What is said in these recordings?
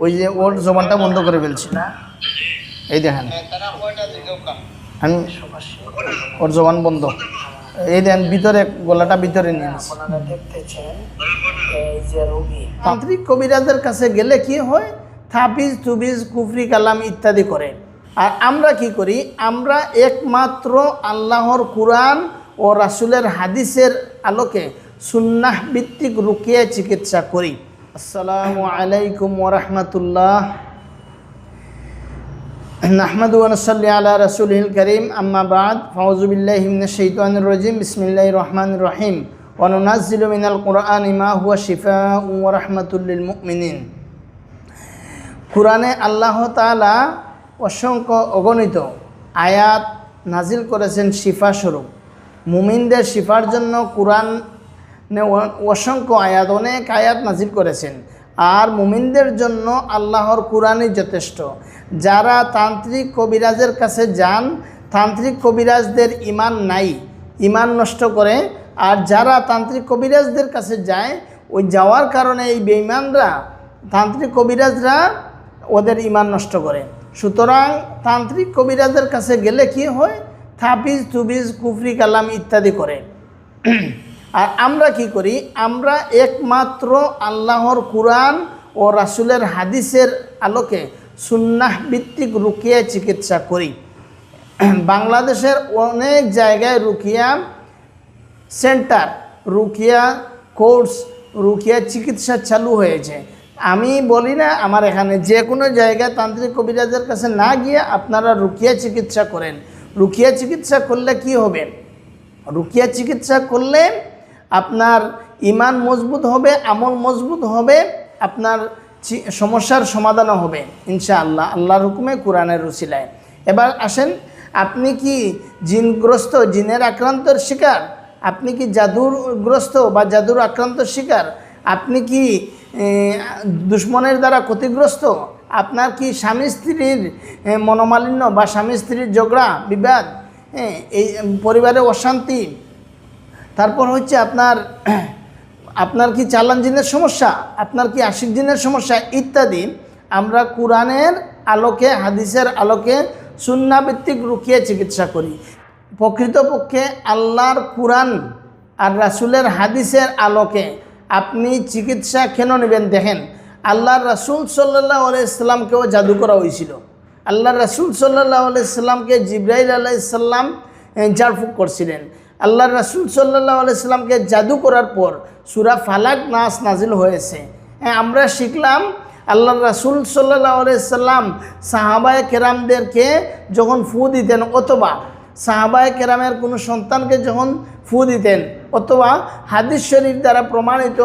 ওই যে ওর জবানটা বন্ধ করে ফেলছি। এই দেখেন। আমি ওর জবান বন্ধ। এই দেখেন, ভিতরে, গলাটা ভিতরে নিয়ে তান্ত্রিক কবিরাজের কাছে গেলে কি হয়? থাপিজ তুবিজ কুফরি, কালাম ইত্যাদি করে। আর আমরা কি করি? আমরা একমাত্র আল্লাহর কুরআন ও রাসুলের হাদিসের আলোকে সুন্নাহ ভিত্তিক রুকিয়া চিকিৎসা করি। আসসালামু আলাইকুম ওরহমতুল্লাহ নাহমদ ওয়ানসল্লি আলা রসুলহিল করিম আম্মাবাদ ফৌজুবিল্লাহিমশানুরজিম বিসমিল্লাহ রহমান রহিম। ওয়ানুনাজিল মিনাল কোরআন ইমা হুয়া শিফা ওরহমতুল্লিল মুমিনিন। কোরআনে আল্লাহ তালা অসংখ্য অগণিত আয়াত নাজিল করেছেন শিফা স্বরূপ। মুমিনদের শিফার জন্য কোরআন অসংখ্য আয়াত, অনেক আয়াত নাজিল করেছেন। আর মুমিনদের জন্য আল্লাহর কোরআনই যথেষ্ট। যারা তান্ত্রিক কবিরাজের কাছে যান, তান্ত্রিক কবিরাজদের ইমান নাই ইমান নষ্ট করে। আর যারা তান্ত্রিক কবিরাজদের কাছে যায়, ওই যাওয়ার কারণে এই বেঈমানরা, তান্ত্রিক কবিরাজরা ওদের ইমান নষ্ট করে। সুতরাং তান্ত্রিক কবিরাজের কাছে গেলে কি হয়? থাপিজ তুবিজ, কুফরি, কালাম ইত্যাদি করে। আর আমরা কি করি? আমরা একমাত্র আল্লাহর কুরআন ও রাসুলের হাদিসের আলোকে সুন্নাহ ভিত্তিক রুকিয়া চিকিৎসা করি। বাংলাদেশের অনেক জায়গায় রুকিয়া সেন্টার, রুকিয়া কোর্স, রুকিয়া চিকিৎসা চালু হয়েছে। আমি বলি না, আমার এখানে যে কোনো জায়গায় তান্ত্রিক কবিরাজের কাছে না গিয়ে আপনারা রুকিয়া চিকিৎসা করেন। রুকিয়া চিকিৎসা করলে কি হবে? রুকিয়া চিকিৎসা করলে আপনার ইমান মজবুত হবে, আমল মজবুত হবে, আপনার সমস্যার সমাধানও হবে, ইনশাআল্লাহ, আল্লাহর হুকুমে, কোরআনের রুসিলায়। এবার আসেন, আপনি কি জিনগ্রস্ত, জিনের আক্রান্তর শিকার? আপনি কি জাদুরগ্রস্ত বা জাদুর আক্রান্ত শিকার? আপনি কি দুশ্মনের দ্বারা ক্ষতিগ্রস্ত? আপনার কি স্বামী স্ত্রীর মনোমালিন্য বা স্বামী স্ত্রীর ঝগড়া, বিবাদ? এই, পরিবারে অশান্তি? তারপর হচ্ছে আপনার আপনার কি চালান জিনের সমস্যা, আপনার কি আশিক জিনের সমস্যা ইত্যাদি, আমরা কোরআনের আলোকে, হাদিসের আলোকে সুন্নাভিত্তিক রুকিয়ে চিকিৎসা করি। প্রকৃতপক্ষে আল্লাহর কোরআন আর রাসুলের হাদিসের আলোকে আপনি চিকিৎসা কেন নেবেন? দেখেন, আল্লাহর রাসুল সাল্লাহ আলাইসাল্লামকেও জাদু করা হয়েছিল। আল্লাহ রাসুল সাল্লাহ আলাইসাল্লামকে জিব্রাইল আলাইসাল্লাম ঝাড়ফুঁক করছিলেন। আল্লাহ রাসুল সাল্লাহ আলাইসাল্লামকে জাদু করার পর সুরা ফালাক নাস নাজিল হয়েছে। হ্যাঁ, আমরা শিখলাম আল্লাহ রাসুল সাল্লাহ আলাইসাল্লাম সাহাবায় কেরামদেরকে যখন ফু দিতেন অথবা সাহাবায় কেরামের কোনো সন্তানকে যখন ফু দিতেন অথবা হাদিস শরীফ দ্বারা প্রমাণিত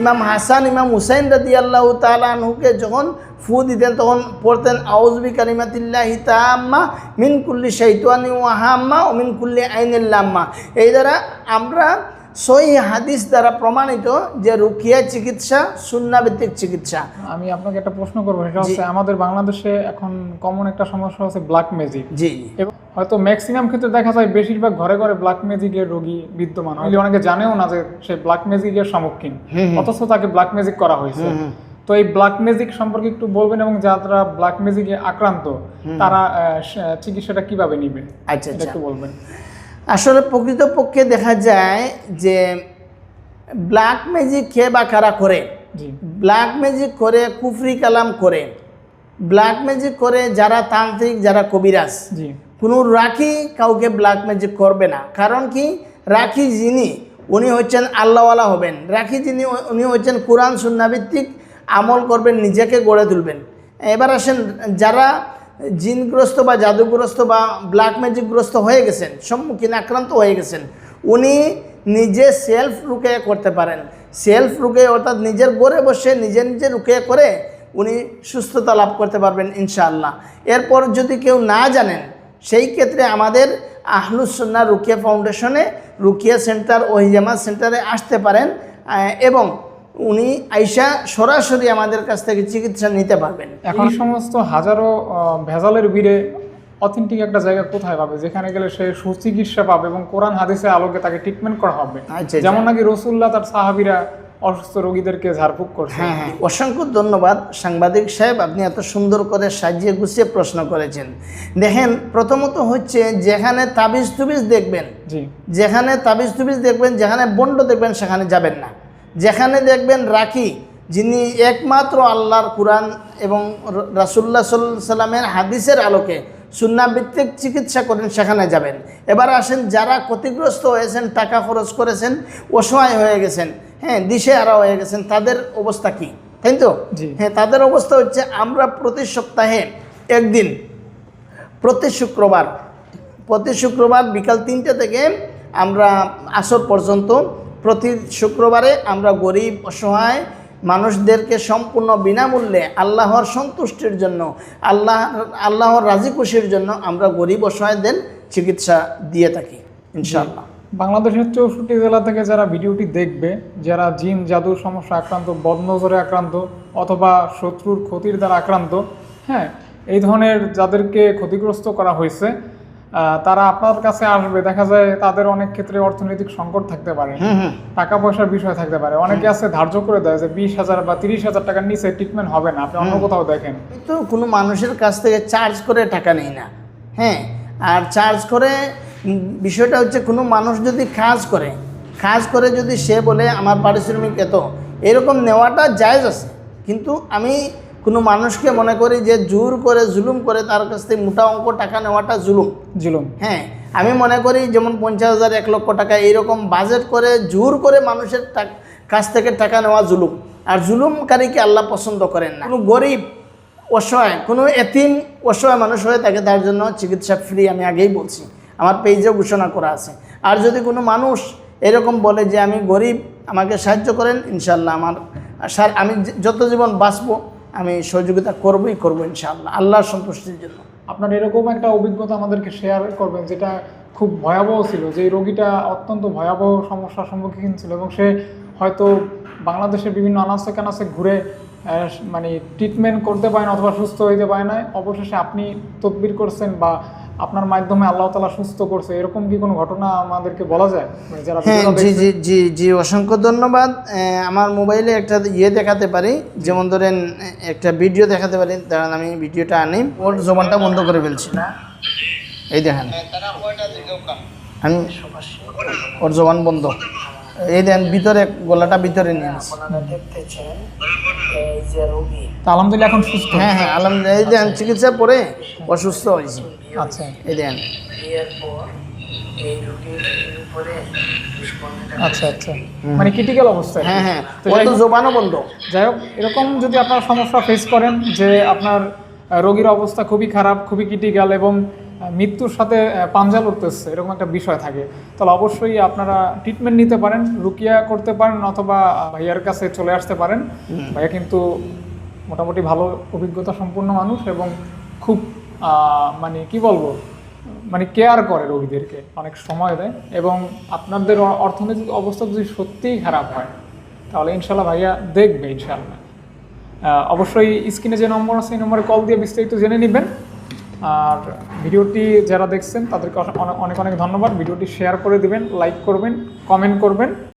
ইমাম হাসান ইমাম হুসাইন রাদি আল্লাহ তালুকে যখন ফু দিতেন তখন পড়তেন আউজবি কালিমাতিল্লাহ তাম্মা মিন কুল্লি শৈতানি ওয়াহাম্মা ও মিন কুল্লি আইনিল্লাম্মা এই দ্বারা আমরা সই হাদিস দ্বারা প্রমাণিত যে রুকিয়া চিকিৎসা সুন্নাভিত্তিক চিকিৎসা। আমি আপনাকে একটা প্রশ্ন করব সেটা হচ্ছে আমাদের বাংলাদেশে এখন কমন একটা সমস্যা হচ্ছে ব্ল্যাক ম্যাজিক জি। এবং হয়তো ম্যাক্সিমাম ক্ষেত্রে দেখা যায় বেশিরভাগ ঘরে ঘরে ব্ল্যাক ম্যাজিকের রোগী বিদ্যমান। হয় অনেকে জানেও না যে সে ব্ল্যাক ম্যাজিকের সম্মুখীন। অথচ তাকে ব্ল্যাক ম্যাজিক করা হয়েছে। তো এই ব্ল্যাক ম্যাজিক সম্পর্কে একটু বলবেন এবং যারা ব্ল্যাক ম্যাজিকে আক্রান্ত তারা চিকিৎসাটা কীভাবে নিবে? আচ্ছা আচ্ছা। একটু বলবেন। আসলে প্রকৃতপক্ষে দেখা যায় যে ব্ল্যাক ম্যাজিক কে বা কারা। করে ব্ল্যাক ম্যাজিক করে কুফরি কালাম করে। ব্ল্যাক ম্যাজিক করে যারা তান্ত্রিক যারা কবিরাজ। কোনো রাখি কাউকে ব্ল্যাক ম্যাজিক করবে না। কারণ কি? রাখি যিনি উনি হচ্ছেন আল্লাহওয়ালা হবেন। রাখি যিনি উনি হচ্ছেন কোরআন সুন্নাভিত্তিক আমল করবেন নিজেকে গড়ে তুলবেন। এবার আসেন যারা জিনগ্রস্ত বা জাদুগ্রস্ত বা ব্ল্যাক ম্যাজিকগ্রস্ত হয়ে গেছেন সম্মুখীন আক্রান্ত হয়ে গেছেন উনি নিজে সেলফ রুকে করতে পারেন। সেলফ রুকে অর্থাৎ নিজের গড়ে বসে নিজে নিজে রুকে করে উনি সুস্থতা লাভ করতে পারবেন ইনশাআল্লাহ। এরপর যদি কেউ না জানেন সেই ক্ষেত্রে আমাদের আহলুসন্না রুকিয়া ফাউন্ডেশনে রুকিয়া সেন্টার ও হিজামা সেন্টারে আসতে পারেন এবং উনি আইসা সরাসরি আমাদের কাছ থেকে চিকিৎসা নিতে পারবেন। এখন সমস্ত হাজারো ভেজালের ভিড়ে অথেন্টিক একটা জায়গা কোথায় পাবে? যেখানে গেলে সে সুচিকিৎসা পাবে এবং কোরআন হাদিসের আলোকে তাকে ট্রিটমেন্ট করা হবে। আচ্ছা, আচ্ছা। যেমন নাকি রসুল্লাহ তার সাহাবিরা অসুস্থ রোগীদেরকে ঝাড়ফুঁক করছে। হ্যাঁ হ্যাঁ। অসংখ্য ধন্যবাদ। সাংবাদিক সাহেব আপনি এত সুন্দর করে সাজিয়ে গুছিয়ে প্রশ্ন করেছেন। দেখেন প্রথমত হচ্ছে যেখানে তাবিজ তুবিজ দেখবেন জি। যেখানে তাবিজ তুবিজ দেখবেন যেখানে বন্ড দেখবেন সেখানে যাবেন না। যেখানে দেখবেন রাখি যিনি একমাত্র আল্লাহর কোরআন এবং রাসুল্লাহ সাল্লামের হাদিসের আলোকে সুন্নাভিত্তিক চিকিৎসা করেন সেখানে যাবেন। এবার আসেন যারা ক্ষতিগ্রস্ত হয়েছেন টাকা খরচ করেছেন অসহায় হয়ে গেছেন হ্যাঁ দিশে আরা হয়ে গেছেন। তাদের অবস্থা কি? তাই তো? হ্যাঁ তাদের অবস্থা হচ্ছে আমরা প্রতি সপ্তাহে একদিন প্রতি শুক্রবার প্রতি শুক্রবার বিকাল তিনটে থেকে আমরা আসর পর্যন্ত প্রতি শুক্রবারে আমরা গরিব অসহায় মানুষদেরকে সম্পূর্ণ বিনামূল্যে আল্লাহর সন্তুষ্টির জন্য আল্লাহ আল্লাহর রাজি খুশির জন্য আমরা গরিব অসহায়দের চিকিৎসা দিয়ে থাকি ইনশাআল্লাহ। বাংলাদেশের চৌষট্টি জেলা থেকে যারা ভিডিওটি দেখবে যারা জিন জাদুর সমস্যা আক্রান্ত বদনজরে আক্রান্ত অথবা শত্রুর ক্ষতির দ্বারা আক্রান্ত হ্যাঁ এই ধরনের যাদেরকে ক্ষতিগ্রস্ত করা হয়েছে তারা আপনার কাছে আসবে। দেখা যায় তাদের অনেক ক্ষেত্রে অর্থনৈতিক সংকট থাকতে পারে টাকা পয়সার বিষয় থাকতে পারে। অনেকে আছে ধার্য করে দেয় যে বিশ হাজার বা তিরিশ হাজার টাকার নিচে ট্রিটমেন্ট হবে না আপনি অন্য কোথাও দেখেন। আমি তো কোনো মানুষের কাছ থেকে চার্জ করে টাকা নেই না হ্যাঁ আর চার্জ করে বিষয়টা হচ্ছে কোনো মানুষ যদি কাজ করে কাজ করে যদি সে বলে আমার পারিশ্রমিক এত এরকম নেওয়াটা জায়েজ আছে। কিন্তু আমি কোনো মানুষকে মনে করি যে জোর করে জুলুম করে তার কাছ থেকে মোটা অঙ্ক টাকা নেওয়াটা জুলুম। জুলুম। হ্যাঁ আমি মনে করি যেমন পঞ্চাশ হাজার এক লক্ষ টাকা এইরকম বাজেট করে জোর করে মানুষের কাছ থেকে টাকা নেওয়া জুলুম। আর জুলুমকারীকে আল্লাহ পছন্দ করেন না। কোনো গরিব অসহায় কোনো এতিম অসহায় মানুষ হয়ে থাকে তার জন্য চিকিৎসা ফ্রি আমি আগেই বলছি। আমার পেজে ঘোষণা করা আছে। আর যদি কোনো মানুষ এরকম বলে যে আমি গরিব, আমাকে সাহায্য করেন ইনশাল্লাহ আমার সার, আমি যত জীবন বাঁচবো, আমি সহযোগিতা করবই করব ইনশাল্লাহ আল্লাহর সন্তুষ্টির জন্য। আপনার এরকম একটা অভিজ্ঞতা আমাদেরকে শেয়ার করবেন, যেটা খুব ভয়াবহ ছিল, যে রোগীটা অত্যন্ত ভয়াবহ সমস্যার সম্মুখীন ছিল এবং সে হয়তো বাংলাদেশের বিভিন্ন আনাচে কানাচে ঘুরে মানে ট্রিটমেন্ট করতে পারে না অথবা সুস্থ হইতে পারে না অবশেষে আপনি তদবির করছেন বা আপনার মাধ্যমে আল্লাহ তালা সুস্থ করছে এরকম কি কোনো ঘটনা আমাদেরকে বলা যায়? মানে যারা হ্যাঁ জি জি জি জি অসংখ্য ধন্যবাদ। আমার মোবাইলে একটা ইয়ে দেখাতে পারি। যেমন ধরেন একটা ভিডিও দেখাতে পারি। দাঁড়ান আমি ভিডিওটা আনি। ওর জবানটা বন্ধ করে ফেলছি। এই দেখেন। আমি ওর জবান বন্ধ। এই দেখেন ভিতরে গলাটা ভিতরে নিয়ে নিচ্ছি আপনারা দেখতেছেন এই যে রোগী। তা আলহামদুলিল্লাহ এখন সুস্থ। হ্যাঁ হ্যাঁ আলহামদুলিল্লাহ। এই দেখেন চিকিৎসা পরে অসুস্থ হয়েছে। আচ্ছা। এই দুষ্কর্মীটা আচ্ছা আচ্ছা। মানে ক্রিটিক্যাল অবস্থায় হ্যাঁ হ্যাঁ। তো হোক- জবানও বন্ধ যাই হোক এরকম যদি আপনার সমস্যা ফেস করেন যে আপনার রোগীর অবস্থা খুবই খারাপ খুবই ক্রিটিক্যাল এবং মৃত্যুর সাথে পাঞ্জা লড়তেছে এরকম একটা বিষয় থাকে। তাহলে অবশ্যই আপনারা ট্রিটমেন্ট নিতে পারেন রুকিয়া করতে পারেন অথবা ভাইয়ার কাছে চলে আসতে পারেন। ভাইয়া কিন্তু মোটামুটি ভালো অভিজ্ঞতা সম্পন্ন মানুষ এবং খুব মানে কি বলব মানে কেয়ার করে রোগীদেরকে অনেক সময় দেয়। এবং আপনাদের অর্থনৈতিক অবস্থা যদি সত্যিই খারাপ হয় তাহলে ইনশাল্লাহ ভাইয়া দেখবে ইনশাল্লাহ অবশ্যই স্ক্রিনে যে নম্বর আছে এই নম্বরে কল দিয়ে বিস্তারিত জেনে নেবেন। আর ভিডিওটি যারা দেখছেন, তাদেরকে অনেক অনেক ধন্যবাদ। ভিডিওটি শেয়ার করে দিবেন লাইক করবেন কমেন্ট করবেন।